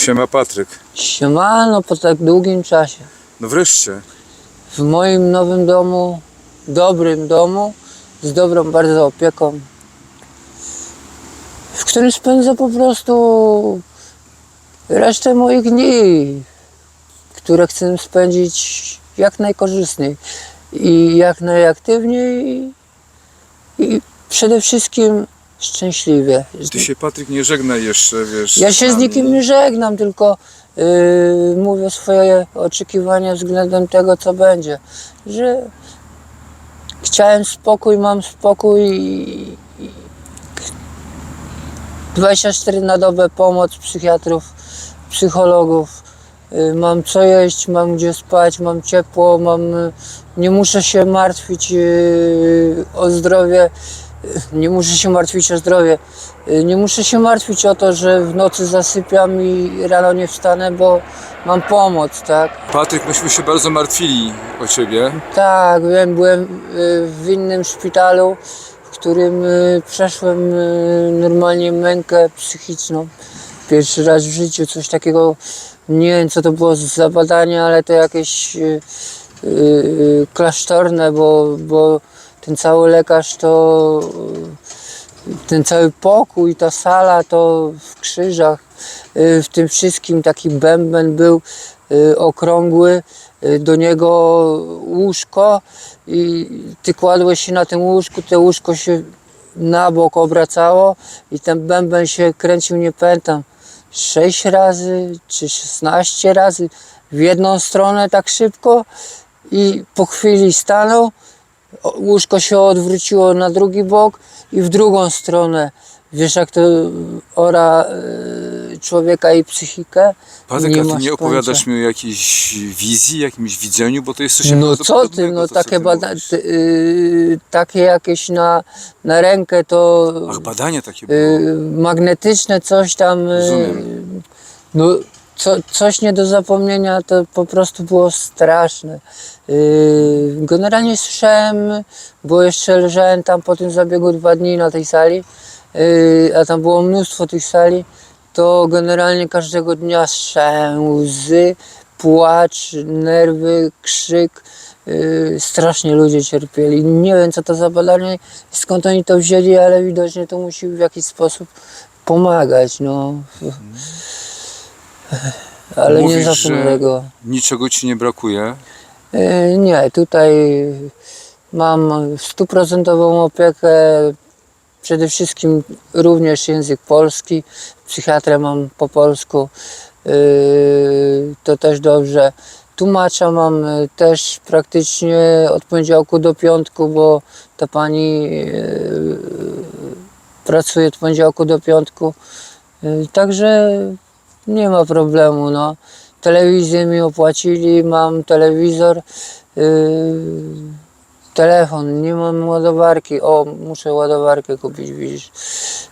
Siema Patryk. Siemano po tak długim czasie. No wreszcie. W moim nowym domu, dobrym domu, z dobrą bardzo opieką, w którym spędzę po prostu resztę moich dni, które chcę spędzić jak najkorzystniej i jak najaktywniej i przede wszystkim szczęśliwie. Ty się Patryk nie żegnaj jeszcze, wiesz. Ja się z nikim nie żegnam, tylko yy, mówię swoje oczekiwania względem tego, co będzie. Że chciałem spokój, mam spokój i, i 24 na dobę pomoc psychiatrów, psychologów. Yy, Mam co jeść, mam gdzie spać, mam ciepło, mam, y, nie muszę się martwić yy, o zdrowie, nie muszę się martwić o zdrowie. Y, Nie muszę się martwić o to, że w nocy zasypiam i rano nie wstanę, bo mam pomoc, tak? Patryk, myśmy się bardzo martwili o ciebie. Tak, wiem, byłem y, w innym szpitalu, w którym y, przeszłem y, normalnie mękę psychiczną. Pierwszy raz w życiu coś takiego, nie wiem co to było za badanie, ale to jakieś y, y, y, klasztorne, bo, bo ten cały lekarz to ten cały pokój, ta sala to w krzyżach, y, w tym wszystkim taki bęben był y, okrągły, y, do niego łóżko i ty kładłeś się na tym łóżku, to łóżko się na bok obracało i ten bęben się kręcił, nie pamiętam, 6 razy czy 16 razy w jedną stronę tak szybko i po chwili stanął, łóżko się odwróciło na drugi bok i w drugą stronę. Wiesz jak to ora y, człowieka i psychikę? Patryk, a ty nie opowiadasz mi o jakiejś wizji, jakimś widzeniu, bo to jest coś No co ty, no to, takie, ty bada- mówisz. ty, y, takie jakieś na, na rękę to Ach, badania takie było. y, magnetyczne coś tam. y, Rozumiem. no co, coś nie do zapomnienia, to po prostu było straszne. Y, generalnie słyszałem, bo jeszcze leżałem tam po tym zabiegu dwa dni na tej sali, y, a tam było mnóstwo tych sali, to generalnie każdego dnia słyszałem łzy, płacz, nerwy, krzyk. y, Strasznie ludzie cierpieli. Nie wiem co to za badanie, skąd oni to wzięli, ale widocznie to musi w jakiś sposób pomagać. No. Ale nie Mówisz, zapomnę że tego. Niczego ci nie brakuje. E, Nie, tutaj mam stuprocentową opiekę. Przede wszystkim również język polski. Psychiatrę mam po polsku. E, To też dobrze. Tłumacza mam e, też praktycznie od poniedziałku do piątku, bo ta pani pracuje od poniedziałku do piątku. Także nie ma problemu. No. Telewizję mi opłacili, mam telewizor, yy, telefon, nie mam ładowarki. O, muszę ładowarkę kupić, widzisz,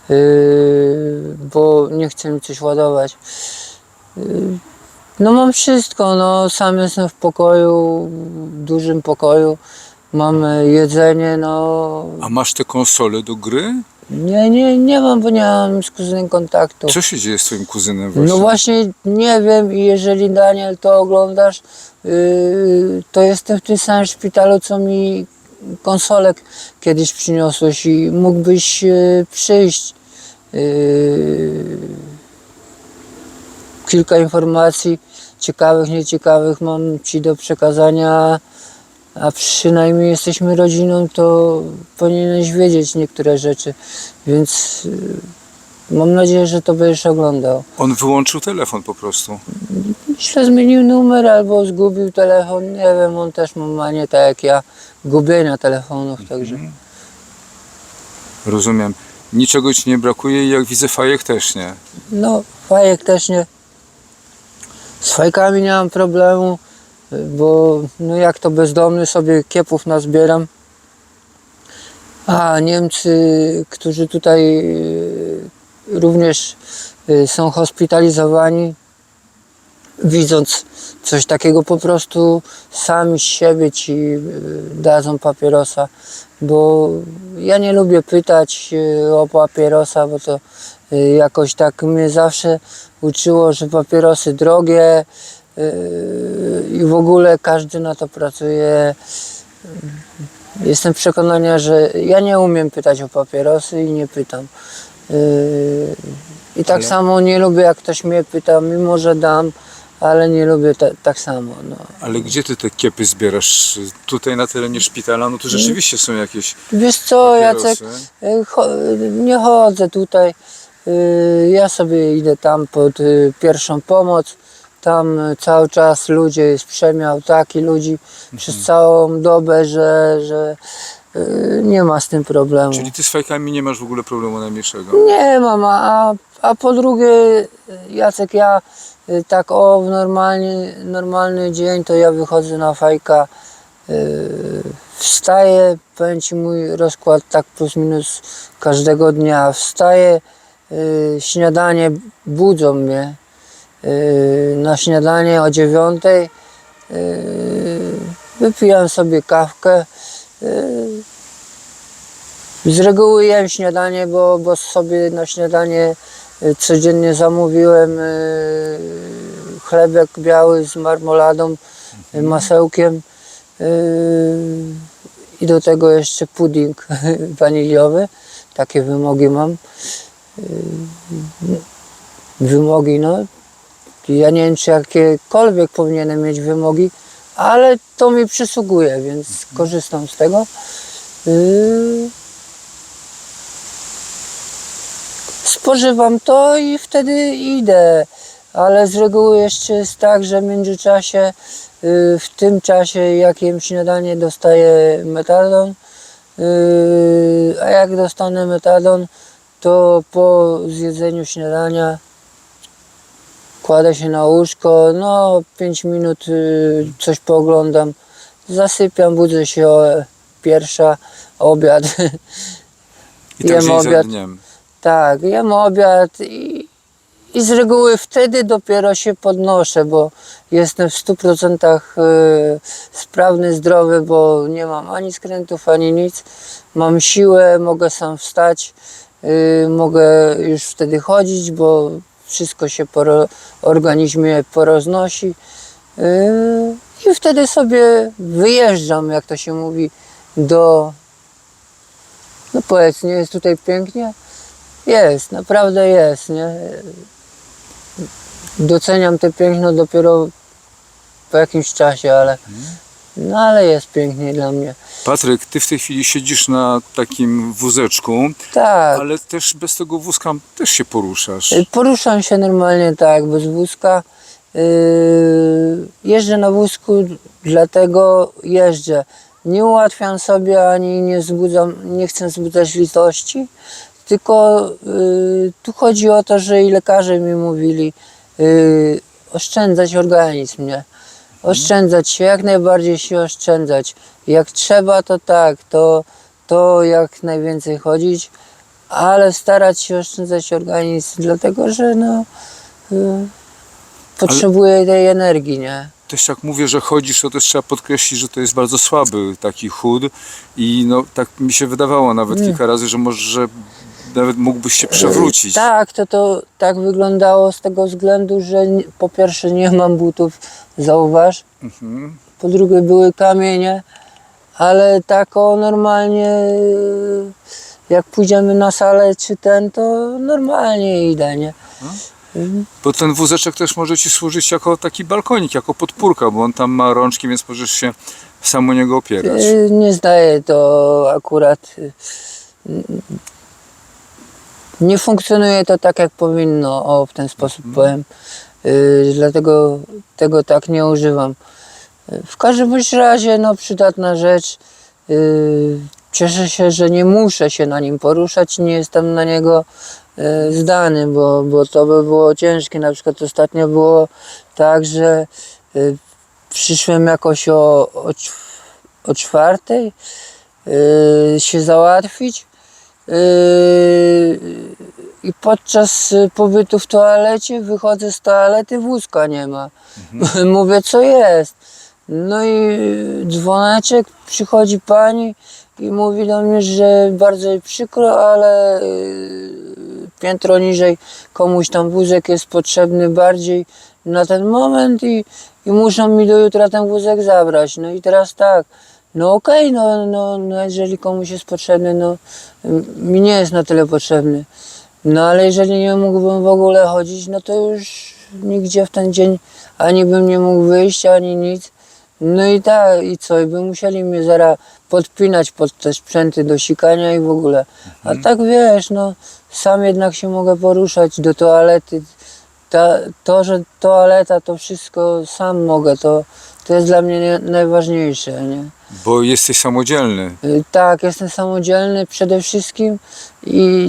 yy, bo nie chcę mi coś ładować. Yy, no mam wszystko, no sam jestem w pokoju, w dużym pokoju, mam jedzenie, no A masz te konsole do gry? Nie, nie, nie mam, bo nie mam z kuzynem kontaktu. Co się dzieje z twoim kuzynem właśnie? No właśnie nie wiem i jeżeli Daniel to oglądasz, yy, to jestem w tym samym szpitalu, co mi konsolę kiedyś przyniosłeś i mógłbyś yy, przyjść. Yy, kilka informacji ciekawych, nieciekawych mam Ci do przekazania, a przynajmniej jesteśmy rodziną, to powinieneś wiedzieć niektóre rzeczy, więc yy, mam nadzieję, że to będziesz oglądał. On wyłączył telefon po prostu. Myślę, zmienił numer albo zgubił telefon. Nie wiem, on też ma manię tak jak ja, gubienia telefonów, także. Rozumiem. Niczego ci nie brakuje i jak widzę fajek też nie. No, fajek też nie. Z fajkami nie mam problemu, bo no jak to bezdomny sobie kiepów nazbieram. A Niemcy, którzy tutaj y, również y, są hospitalizowani, widząc coś takiego po prostu sami siebie ci y, dadzą papierosa, bo ja nie lubię pytać o papierosa, bo to jakoś tak mnie zawsze uczyło, że papierosy drogie i w ogóle każdy na to pracuje. Jestem przekonania, że ja nie umiem pytać o papierosy i nie pytam. Y, I tak Ale- samo nie lubię, jak ktoś mnie pyta, mimo że dam, ale nie lubię ta, tak samo. No. Ale gdzie ty te kiepy zbierasz? Tutaj na terenie szpitala? No to rzeczywiście są jakieś Wiesz co, papierosy. Y, cho- nie chodzę tutaj. y, Ja sobie idę tam pod y, pierwszą pomoc. Tam y, cały czas ludzie, jest przemiał taki ludzi przez całą dobę, że, że y, nie ma z tym problemu. Czyli ty z fajkami nie masz w ogóle problemu najmniejszego. Nie mam, a, a po drugie, Jacek, ja y, tak o normalny, normalny dzień to ja wychodzę na fajka, y, wstaję, powiem Ci mój rozkład tak plus minus każdego dnia, wstaję, y, śniadanie budzą mnie, y, na śniadanie o dziewiątej, y, wypijam sobie kawkę, y, z reguły jem śniadanie, bo, bo sobie na śniadanie codziennie zamówiłem chlebek biały z marmoladą, masełkiem i do tego jeszcze pudding waniliowy. Takie wymogi mam. Wymogi, no. Ja nie wiem, czy jakiekolwiek powinienem mieć wymogi, ale to mi przysługuje, więc korzystam z tego. Y, spożywam to i wtedy idę. Ale z reguły jeszcze jest tak, że w międzyczasie, y, w tym czasie jak jem śniadanie dostaję metadon, y, a jak dostanę metadon, to po zjedzeniu śniadania kładę się na łóżko, no 5 minut y, coś pooglądam, zasypiam, budzę się o pierwsza, obiad. I tak jem obiad. dniem. Tak, jem obiad i, i z reguły wtedy dopiero się podnoszę, bo jestem w 100% y, sprawny, zdrowy, bo nie mam ani skrętów, ani nic. Mam siłę, mogę sam wstać, y, mogę już wtedy chodzić, bo wszystko się po organizmie poroznosi. y, I wtedy sobie wyjeżdżam, jak to się mówi, do. No powiedz, nie jest tutaj pięknie? Jest, naprawdę jest, nie? Doceniam te piękno dopiero po jakimś czasie, ale no ale jest pięknie dla mnie. Patryk, ty w tej chwili siedzisz na takim wózeczku, Tak, ale też bez tego wózka też się poruszasz. y, poruszam się normalnie tak, bez wózka. Yy, jeżdżę na wózku, dlatego jeżdżę. Nie ułatwiam sobie ani nie wzbudzam, nie chcę wzbudzać litości, tylko yy, tu chodzi o to, że i lekarze mi mówili yy, oszczędzać organizm, nie? Oszczędzać się, jak najbardziej się oszczędzać. Jak trzeba, to tak, to, to jak najwięcej chodzić, ale starać się oszczędzać organizm, dlatego że no, yy, potrzebuję tej energii, nie? Też jak mówię, że chodzisz, to też trzeba podkreślić, że to jest bardzo słaby taki chód i no tak mi się wydawało nawet Mm. kilka razy, że może że nawet mógłbyś się przewrócić. Tak, to, to tak wyglądało z tego względu, że nie- po pierwsze nie mam butów, zauważ, Mhm. po drugie były kamienie, ale tak o normalnie jak pójdziemy na salę czy ten, to normalnie idę, nie? Bo ten wózeczek też może ci służyć jako taki balkonik, jako podpórka, bo on tam ma rączki, więc możesz się sam o niego opierać. Yy, Nie zdaje to akurat. yy, Nie funkcjonuje to tak, jak powinno, o w ten sposób powiem. Yy, dlatego tego tak nie używam. W każdym bądź razie, no, przydatna rzecz. Yy, Cieszę się, że nie muszę się na nim poruszać, nie jestem na niego yy, zdany, bo, bo to by było ciężkie. Na przykład ostatnio było tak, że yy, przyszłem jakoś o, o, o czwartej yy, się załatwić i podczas y, pobytu w toalecie wychodzę z toalety, wózka nie ma. Mówię, co jest? No i dzwoneczek, przychodzi pani i mówi do mnie, że bardzo jej przykro, ale y, piętro niżej, komuś tam wózek jest potrzebny bardziej na ten moment i, i muszą mi do jutra ten wózek zabrać. No i teraz tak, no okej, no, no, no jeżeli komuś jest potrzebny, no m- mi nie jest na tyle potrzebny. No ale jeżeli nie mógłbym w ogóle chodzić, no to już nigdzie w ten dzień ani bym nie mógł wyjść, ani nic. No i tak, i co, i by musieli mnie zaraz podpinać pod te sprzęty do sikania i w ogóle. A tak wiesz, no sam jednak się mogę poruszać do toalety. Ta, to, że toaleta, to wszystko sam mogę, to, to jest dla mnie nie, najważniejsze, nie? Bo jesteś samodzielny. Y, Tak, jestem samodzielny przede wszystkim i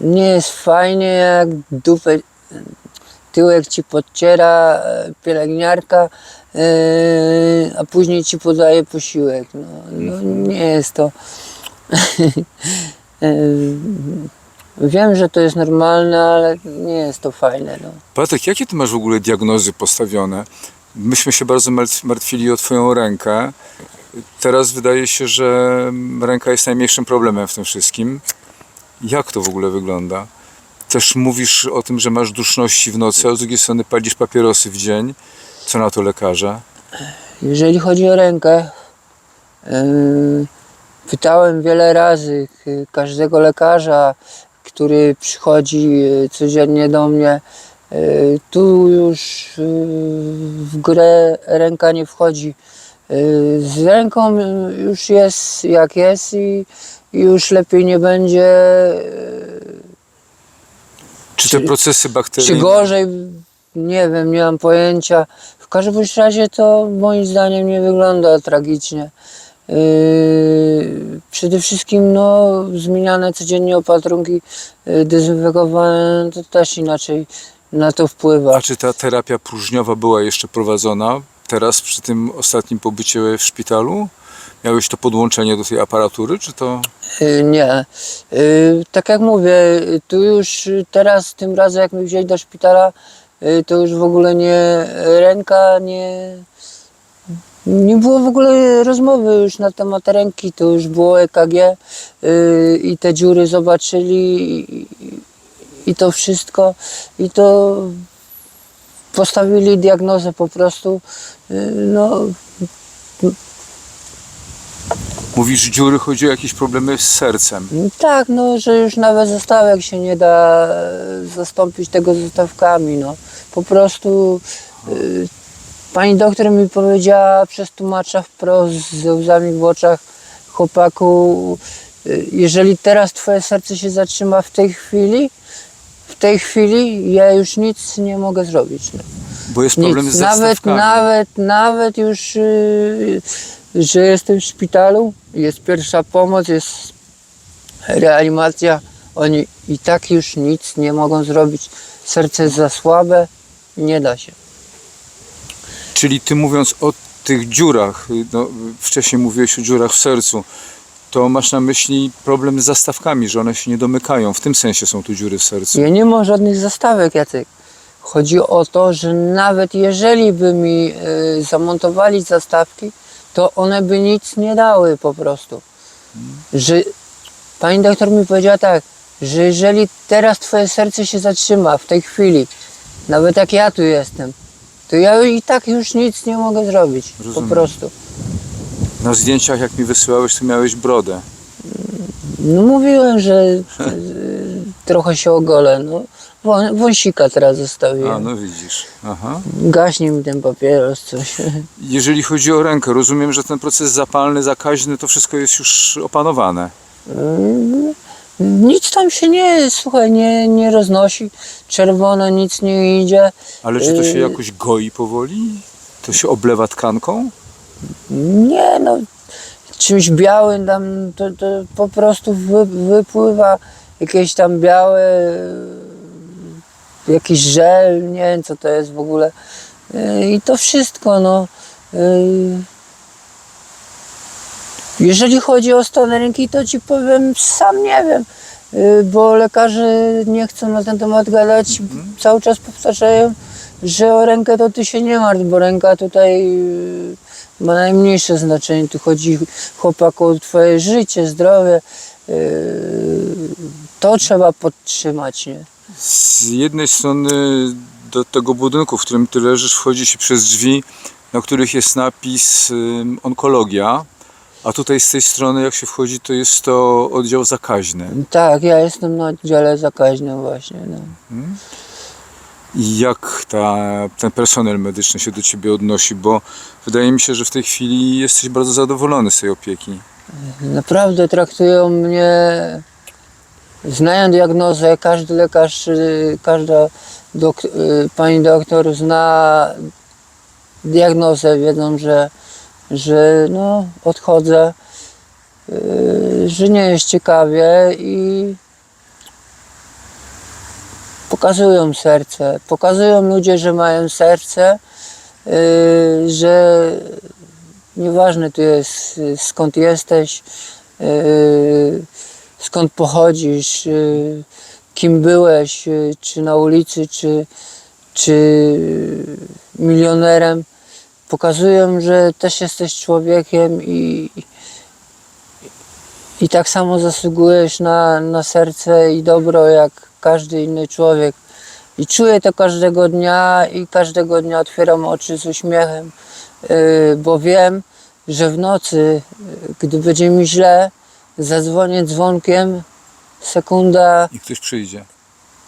nie jest fajnie jak dupę, tyłek ci podciera e, pielęgniarka, e, a później ci podaje posiłek. No, no nie jest to. E, Wiem, że to jest normalne, ale nie jest to fajne. No. Patek, jakie ty masz w ogóle diagnozy postawione? Myśmy się bardzo martw- martwili o twoją rękę. Teraz wydaje się, że ręka jest najmniejszym problemem w tym wszystkim. Jak to w ogóle wygląda? Też mówisz o tym, że masz duszności w nocy, a z drugiej strony palisz papierosy w dzień. Co na to lekarze? Jeżeli chodzi o rękę, pytałem wiele razy yy, każdego lekarza, który przychodzi yy, codziennie do mnie. Yy, Tu już w grę ręka nie wchodzi. Yy, Z ręką już jest jak jest i już lepiej nie będzie. yy, Czy te Czy- procesy Czy bakteryjne... gorzej? Nie wiem, nie mam pojęcia. W każdym razie to moim zdaniem nie wygląda tragicznie. Yy, przede wszystkim no, zmieniane codziennie opatrunki, yy, dezynfekowane, to też inaczej na to wpływa. A czy ta terapia próżniowa była jeszcze prowadzona teraz przy tym ostatnim pobycie w szpitalu? Miałeś to podłączenie do tej aparatury, czy to... Yy, Nie. Yy, Tak jak mówię, tu już teraz, tym razem jak mnie wzięli do szpitala, yy, to już w ogóle nie ręka, nie. Nie było w ogóle rozmowy już na temat ręki, to już było EKG i te dziury zobaczyli i, i to wszystko i to postawili diagnozę po prostu. Yy, No, Mówisz dziury, chodzi o jakieś problemy z sercem. Tak, no, że już nawet zestawek się nie da e, zastąpić tego zestawkami, no. Po prostu y, pani doktor mi powiedziała przez tłumacza wprost ze łzami w oczach chłopaku, y, jeżeli teraz twoje serce się zatrzyma w tej chwili, w tej chwili ja już nic nie mogę zrobić. Bo jest problem Nic. z Nawet, nawet, nawet już, yy, że jestem w szpitalu, jest pierwsza pomoc, jest reanimacja, oni i tak już nic nie mogą zrobić. Serce jest za słabe, nie da się. Czyli ty mówiąc o tych dziurach, no, wcześniej mówiłeś o dziurach w sercu, to masz na myśli problem z zastawkami, że one się nie domykają. W tym sensie są tu dziury w sercu. Ja nie mam żadnych zastawek, Jacek. Chodzi o to, że nawet jeżeli by mi y, zamontowali zastawki, to one by nic nie dały po prostu. Że pani doktor mi powiedziała tak, że jeżeli teraz twoje serce się zatrzyma w tej chwili, nawet jak ja tu jestem, to ja i tak już nic nie mogę zrobić. Rozumiem. Po prostu. Na zdjęciach, jak mi wysyłałeś, to miałeś brodę. No mówiłem, że y, trochę się ogolę. No, wą, wąsika teraz zostawiłem. A, no widzisz. Aha. Gaśnie mi ten papieros, coś. Jeżeli chodzi o rękę, rozumiem, że ten proces zapalny, zakaźny, to wszystko jest już opanowane. Mm, Nic tam się nie, słuchaj, nie, nie roznosi. Czerwono nic nie idzie. Ale czy to się Yy. jakoś goi powoli? To się oblewa tkanką? Nie no, czymś białym tam to, to po prostu wy, wypływa jakieś tam białe, y, jakiś żel, nie wiem co to jest w ogóle. Y, I to wszystko, no. Y, Jeżeli chodzi o stan ręki, to ci powiem, sam nie wiem, bo lekarze nie chcą na ten temat gadać. Cały czas powtarzają, że o rękę to ty się nie martw, bo ręka tutaj ma najmniejsze znaczenie. Tu chodzi chłopaku o twoje życie, zdrowie. to trzeba podtrzymać, nie? Z jednej strony do tego budynku, w którym ty leżysz, wchodzi się przez drzwi, na których jest napis ym, onkologia, a tutaj z tej strony, jak się wchodzi, to jest to oddział zakaźny. Tak, ja jestem na oddziale zakaźnym właśnie, no. I jak ta, ten personel medyczny się do ciebie odnosi? Bo wydaje mi się, że w tej chwili jesteś bardzo zadowolony z tej opieki. Naprawdę traktują mnie, znają diagnozę, każdy lekarz, każda dok, pani doktor zna diagnozę, wiedzą, że, że no, odchodzę, y, że nie jest ciekawie i pokazują serce. Pokazują ludzie, że mają serce, y, że nieważne tu jest skąd jesteś, y, skąd pochodzisz, y, kim byłeś, czy na ulicy, czy, czy milionerem. Pokazują, że też jesteś człowiekiem i, i tak samo zasługujesz na, na serce i dobro jak każdy inny człowiek. I czuję to każdego dnia i każdego dnia otwieram oczy z uśmiechem, yy, bo wiem, że w nocy, yy, gdy będzie mi źle, zadzwonię dzwonkiem, sekunda I ktoś przyjdzie.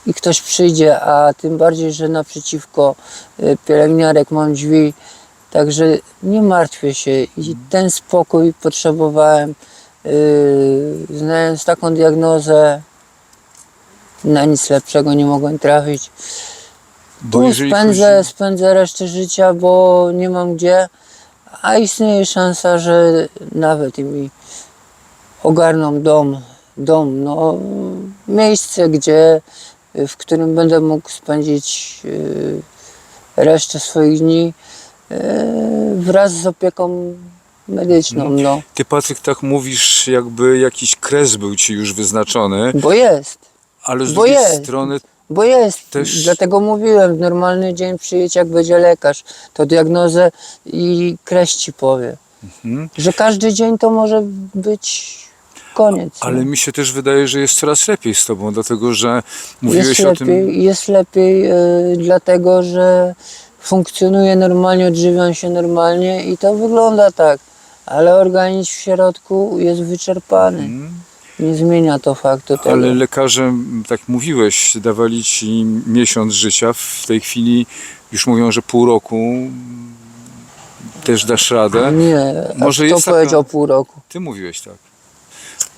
i ktoś przyjdzie, a tym bardziej, że naprzeciwko y, pielęgniarek mam drzwi, także nie martwię się i ten spokój potrzebowałem, yy, znając taką diagnozę, na nic lepszego nie mogłem trafić. Bo Tu spędzę, chodzi- spędzę resztę życia, bo nie mam gdzie, a istnieje szansa, że nawet i mi ogarną dom, dom, no miejsce, gdzie, w którym będę mógł spędzić yy, resztę swoich dni yy, wraz z opieką medyczną, no, Ty, Patryk, tak mówisz, jakby jakiś kres był ci już wyznaczony, bo jest. Ale z Bo drugiej jest. strony Bo jest, Też- dlatego mówiłem, w normalny dzień przyjedź jak będzie lekarz, to diagnozę i kreś ci powie. Mhm. Że każdy dzień to może być koniec. Ale mi się też wydaje, że jest coraz lepiej z tobą, dlatego że mówiłeś jest o lepiej, tym. Jest lepiej y, dlatego, że funkcjonuje normalnie, odżywiam się normalnie i to wygląda tak. Ale organizm w środku jest wyczerpany. Nie zmienia to faktu tego. Ale lekarze, tak mówiłeś, dawali ci miesiąc życia. W tej chwili już mówią, że pół roku też dasz radę. Nie, Może kto jest taka- powiedział pół roku? Ty mówiłeś tak.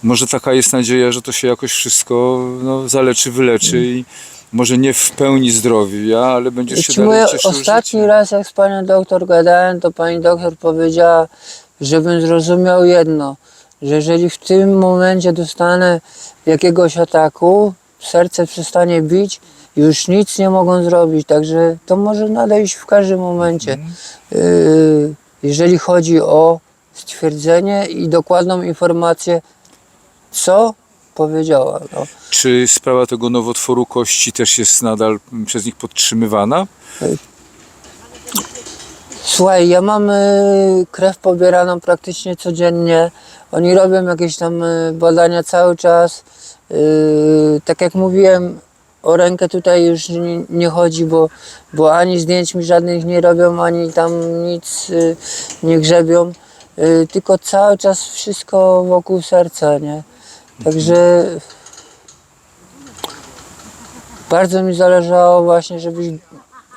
Może taka jest nadzieja, że to się jakoś wszystko no, zaleczy, wyleczy i może nie w pełni zdrowia, ale będziesz się Ci dalej cieszył ostatni życiem. raz jak z panią doktor gadałem, to pani doktor powiedziała, żebym zrozumiał jedno, że jeżeli w tym momencie dostanę jakiegoś ataku, serce przestanie bić, już nic nie mogą zrobić, także to może nadejść w każdym momencie. Mhm. Yy, jeżeli chodzi o stwierdzenie i dokładną informację, co powiedziała. No. Czy sprawa tego nowotworu kości też jest nadal przez nich podtrzymywana? Słuchaj, ja mam y, krew pobieraną praktycznie codziennie. Oni robią jakieś tam y, badania cały czas. Y, tak jak mówiłem, o rękę tutaj już nie, chodzi, bo, bo ani zdjęć mi żadnych nie robią, ani tam nic nie grzebią. Tylko cały czas wszystko wokół serca, nie? Także bardzo mi zależało właśnie, żebyś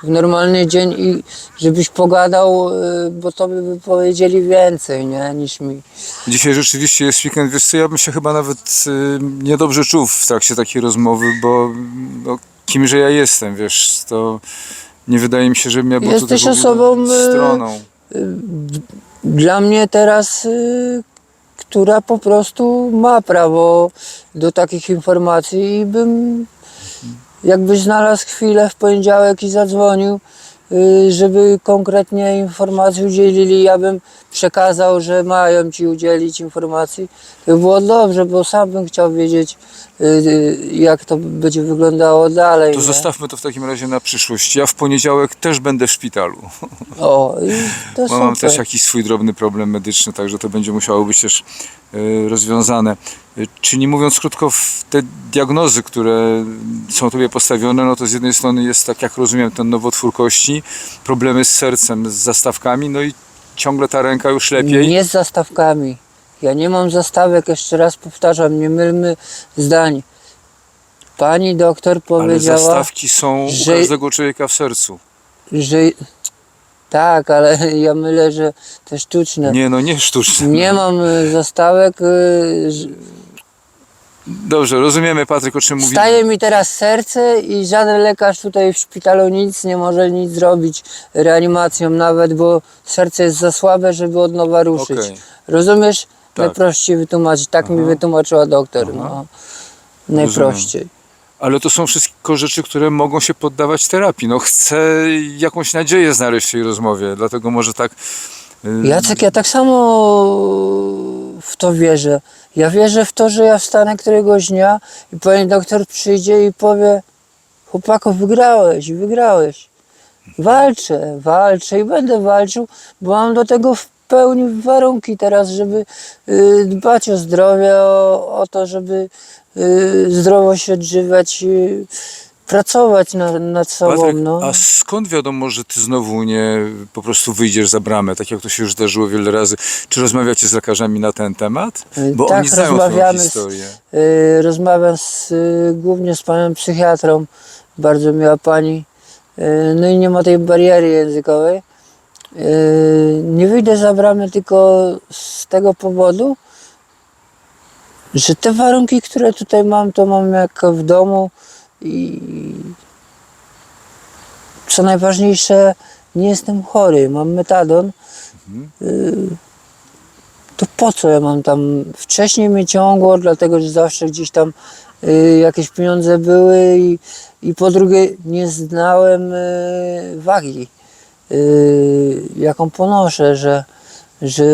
w normalny dzień i żebyś pogadał, y, bo to by powiedzieli więcej, nie, niż mi. Dzisiaj rzeczywiście jest weekend, wiesz co, ja bym się chyba nawet y, niedobrze czuł w trakcie takiej rozmowy, bo no, kimże ja jestem, wiesz, to nie wydaje mi się, że ja był Jesteś tutaj w ogóle osobą, y, stroną. Dla mnie teraz, y, która po prostu ma prawo do takich informacji i bym jakbyś znalazł chwilę w poniedziałek i zadzwonił, y, żeby konkretnie informacji udzielili, ja bym przekazał, że mają ci udzielić informacji, to by było dobrze, bo sam bym chciał wiedzieć, y, y, jak to będzie wyglądało dalej. To nie? zostawmy to w takim razie na przyszłość. Ja w poniedziałek też będę w szpitalu. O, to Bo mam też jakiś swój drobny problem medyczny, także to będzie musiało być też e, rozwiązane. Czyli mówiąc krótko, te diagnozy, które są tobie postawione, no to z jednej strony jest, tak jak rozumiem, ten nowotwór kości, problemy z sercem, z zastawkami, no i ciągle ta ręka już lepiej. Nie z zastawkami. Ja nie mam zastawek, jeszcze raz powtarzam, nie mylmy zdań. Pani doktor Ale powiedziała, zastawki są u że- każdego człowieka w sercu. że tak, ale ja mylę, że te sztuczne. Nie, no nie sztuczne. Nie mam y, zastawek. Dobrze, rozumiemy Patryk, o czym mówimy. Staje mi teraz serce i żaden lekarz tutaj w szpitalu nic nie może nic zrobić reanimacją nawet, bo serce jest za słabe, żeby od nowa ruszyć. Okej. Rozumiesz? Tak. Najprościej wytłumaczyć. Tak mi wytłumaczyła doktor. No. Najprościej. Ale to są wszystko rzeczy, które mogą się poddawać terapii. No chcę jakąś nadzieję znaleźć w tej rozmowie, dlatego może tak... y, Jacek, ja tak samo w to wierzę. Ja wierzę w to, że ja wstanę któregoś dnia i pani doktor przyjdzie i powie chłopaku, wygrałeś, wygrałeś. Walczę, walczę i będę walczył, bo mam do tego w pełni warunki teraz, żeby y, dbać o zdrowie, o, o to, żeby y, zdrowo się odżywać, pracować na, nad sobą. Patryk, no. a skąd wiadomo, że ty znowu nie po prostu wyjdziesz za bramę, tak jak to się już zdarzyło wiele razy? Czy rozmawiacie z lekarzami na ten temat? Y, Bo tak, oni znają rozmawiamy z- historię. Y, rozmawiam z, y, głównie z panem psychiatrą, bardzo miła pani. Y, no i nie ma tej bariery językowej. Y, nie wyjdę za bramę tylko z tego powodu, że te warunki, które tutaj mam, to mam jak w domu i co najważniejsze, nie jestem chory, mam metadon. Y, to po co ja mam tam? Wcześniej mnie ciągło, dlatego że zawsze gdzieś tam y, jakieś pieniądze były i, i po drugie nie znałem y, wagi, jaką ponoszę, że, że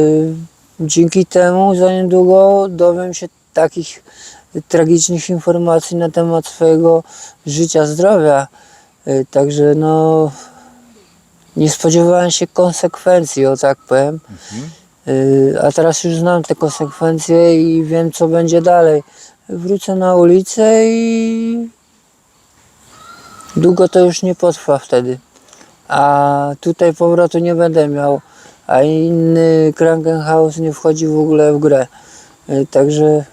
dzięki temu za niedługo dowiem się takich tragicznych informacji na temat swojego życia, zdrowia. Y, Także no nie spodziewałem się konsekwencji, o tak powiem. Y, A teraz już znam te konsekwencje i wiem, co będzie dalej. Wrócę na ulicę i długo to już nie potrwa wtedy. A tutaj powrotu nie będę miał, a inny Krankenhaus nie wchodzi w ogóle w grę. Y, Także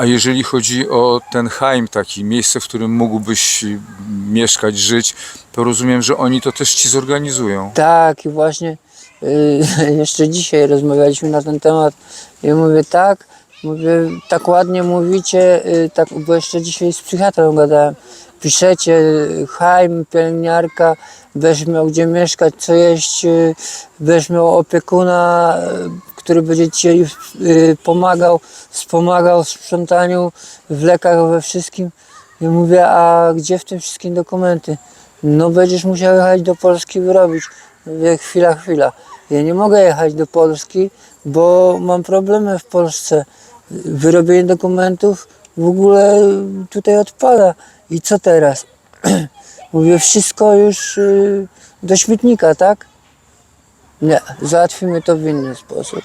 A jeżeli chodzi o ten Heim, taki miejsce, w którym mógłbyś mieszkać, żyć, to rozumiem, że oni to też ci zorganizują. Tak, i właśnie y, jeszcze dzisiaj rozmawialiśmy na ten temat. Ja mówię tak, mówię, tak ładnie mówicie, y, tak, bo jeszcze dzisiaj z psychiatrą gadałem. Piszecie, y, hajm, pielęgniarka, będziesz miał gdzie mieszkać, co jeść, y, będziesz miał opiekuna, który będzie ci y, pomagał, wspomagał w sprzątaniu, w lekach, we wszystkim. I mówię, a gdzie w tym wszystkim dokumenty? No będziesz musiał jechać do Polski wyrobić. Mówię, chwila, chwila. Ja nie mogę jechać do Polski, bo mam problemy w Polsce. Wyrobienie dokumentów w ogóle tutaj odpada. I co teraz? Mówię, wszystko już y, do śmietnika, tak? Nie, załatwimy to w inny sposób.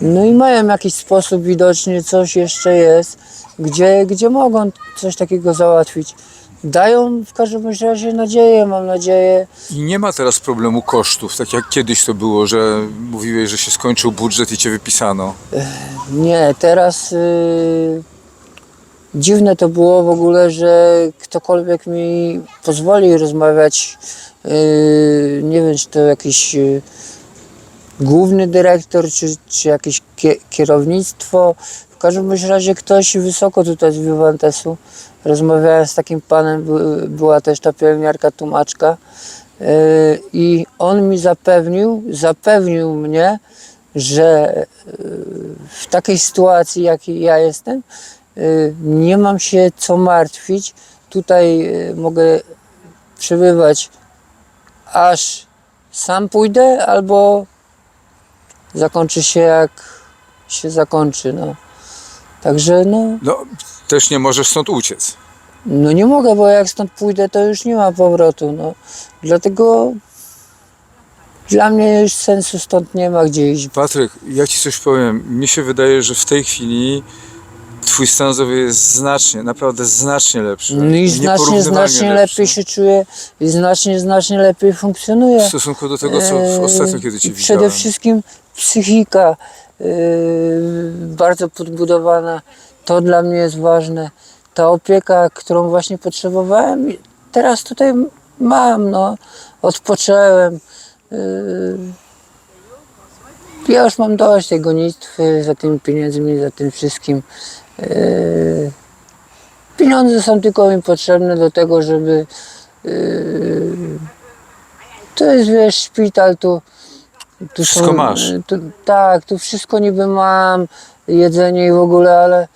No i mają jakiś sposób, widocznie coś jeszcze jest, gdzie, gdzie mogą coś takiego załatwić. Dają w każdym razie nadzieję, mam nadzieję. I nie ma teraz problemu kosztów, tak jak kiedyś to było, że mówiłeś, że się skończył budżet i cię wypisano. Nie, teraz y, dziwne to było w ogóle, że ktokolwiek mi pozwoli rozmawiać, y, nie wiem, czy to jakiś y, główny dyrektor, czy, czy jakieś kie, kierownictwo. W każdym razie ktoś wysoko tutaj z Vivantesu. Rozmawiałem z takim panem, by, była też ta pielęgniarka tłumaczka y, i on mi zapewnił, zapewnił mnie, że w takiej sytuacji, jakiej ja jestem, y, nie mam się co martwić. Tutaj y, mogę przebywać aż sam pójdę, albo zakończy się jak się zakończy, no. Także no, No, też nie możesz stąd uciec. no nie mogę, bo jak stąd pójdę, to już nie ma powrotu, no. Dlatego dla mnie już sensu stąd nie ma gdzie iść. Patryk, ja ci coś powiem. Mnie się wydaje, że w tej chwili twój stan zdrowia jest znacznie, naprawdę znacznie lepszy. No i znacznie, Nieporównywalnie znacznie lepiej się czuję i znacznie, znacznie lepiej W funkcjonuję. stosunku do tego, co w Eee, ostatnio kiedy cię i widziałem. Przede wszystkim psychika yy, bardzo podbudowana. To dla mnie jest ważne. Ta opieka, którą właśnie potrzebowałem, teraz tutaj mam, no. Odpocząłem. Yy, ja już mam dość tej gonitwy za tymi pieniędzmi, za tym wszystkim. Yy, pieniądze są tylko mi potrzebne do tego, żeby to jest wiesz, szpital, tu, tu Wszystko są, masz. Tu, tak, tu wszystko niby mam, jedzenie i w ogóle, ale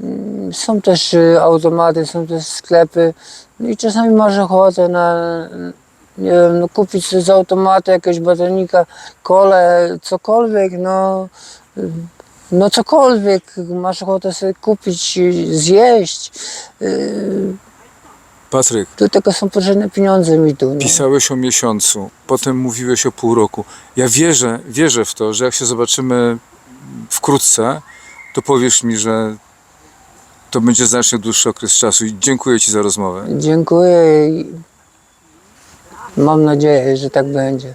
mm, są też y, automaty, są też sklepy no i czasami masz ochotę na, nie wiem, no kupić sobie z automatu jakiegoś batonika, kole, cokolwiek, no, y, no cokolwiek, masz ochotę sobie kupić, y, zjeść, y, Patryk, tu tylko są potrzebne pieniądze mi tu. No. pisałeś o miesiącu, potem mówiłeś o pół roku. Ja wierzę, wierzę w to, że jak się zobaczymy wkrótce, to powiesz mi, że to będzie znacznie dłuższy okres czasu i dziękuję Ci za rozmowę. Dziękuję i mam nadzieję, że tak będzie.